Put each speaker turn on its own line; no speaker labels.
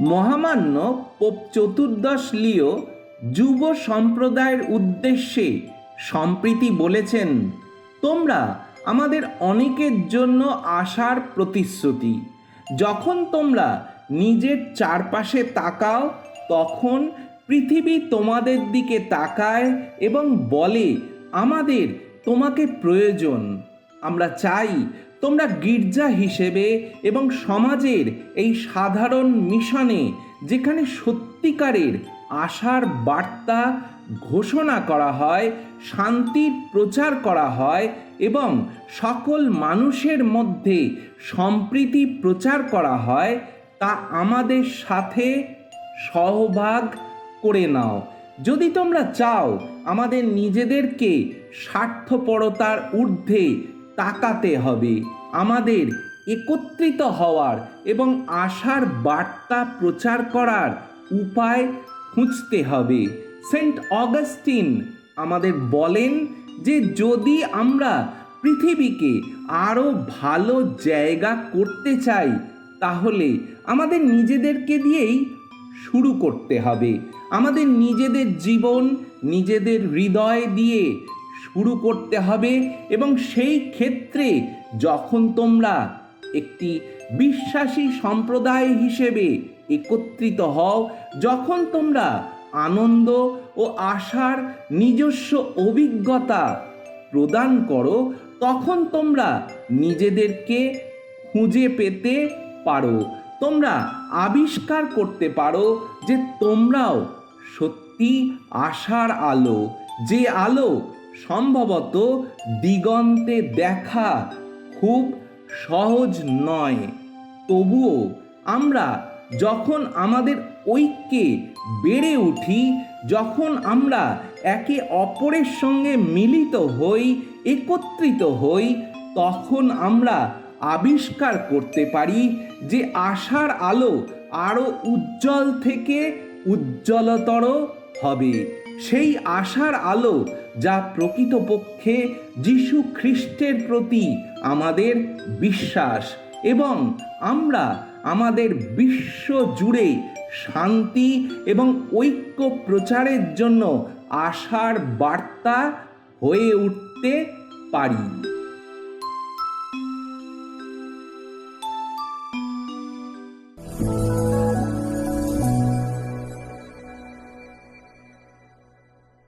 মহামান্য পোপ চতুর্দশ লিও যুব সম্প্রদায়ের উদ্দেশ্যে সম্প্রীতি বলেছেন, তোমরা আমাদের অনেকের জন্য আশার প্রতিশ্রুতি। যখন তোমরা নিজের চারপাশে তাকাও, তখন পৃথিবী তোমাদের দিকে তাকায় এবং বলে, আমাদের তোমাকে প্রয়োজন। আমরা চাই তোমরা গির্জা হিসেবে এবং সমাজের এই সাধারণ মিশনে যেখানে সত্যিকারের আশার বার্তা ঘোষণা করা হয়, শান্তির প্রচার করা হয় এবং সকল মানুষের মধ্যে সম্প্রীতি প্রচার করা হয়, তা আমাদের সাথে সহভাগ করে নাও। যদি তোমরা চাও আমাদের নিজেদেরকে স্বার্থপরতার ঊর্ধ্বে তাকাতে হবে। আমাদের একত্রিত হওয়ার এবং আশার বার্তা প্রচার করার উপায় খুঁজতে হবে। সেন্ট অগাস্টিন আমাদের বলেন যে যদি আমরা পৃথিবীকে আরও ভালো জায়গা করতে চাই, তাহলে আমাদের নিজেদেরকে দিয়েই শুরু করতে হবে। আমাদের নিজেদের জীবন, নিজেদের হৃদয় দিয়ে শুরু করতে হবে এবং সেই ক্ষেত্রে যখন তোমরা একটি বিশ্বাসী সম্প্রদায় হিসেবে একত্রিত হও, যখন তোমরা আনন্দ ও আশার নিজস্ব অভিজ্ঞতা প্রদান করো, তখন তোমরা নিজেদেরকে খুঁজে পেতে পারো। তোমরা আবিষ্কার করতে পারো যে তোমরাও সত্যি আশার আলো, যে আলো সম্ভবত দিগন্তে দেখা খুব সহজ নয়। তবুও আমরা যখন আমাদের ঐক্যে বেড়ে উঠি, যখন আমরা একে অপরের সঙ্গে মিলিত হই, একত্রিত হই, তখন আমরা আবিষ্কার করতে পারি যে আশার আলো আরও উজ্জ্বল থেকে উজ্জ্বলতর হবে। সেই আশার আলো যা প্রকৃতপক্ষে যিশু খ্রিস্টের প্রতি আমাদের বিশ্বাস এবং আমরা আমাদের বিশ্ব জুড়ে শান্তি এবং ঐক্য প্রচারের জন্য আশার বার্তা হয়ে উঠতে পারি।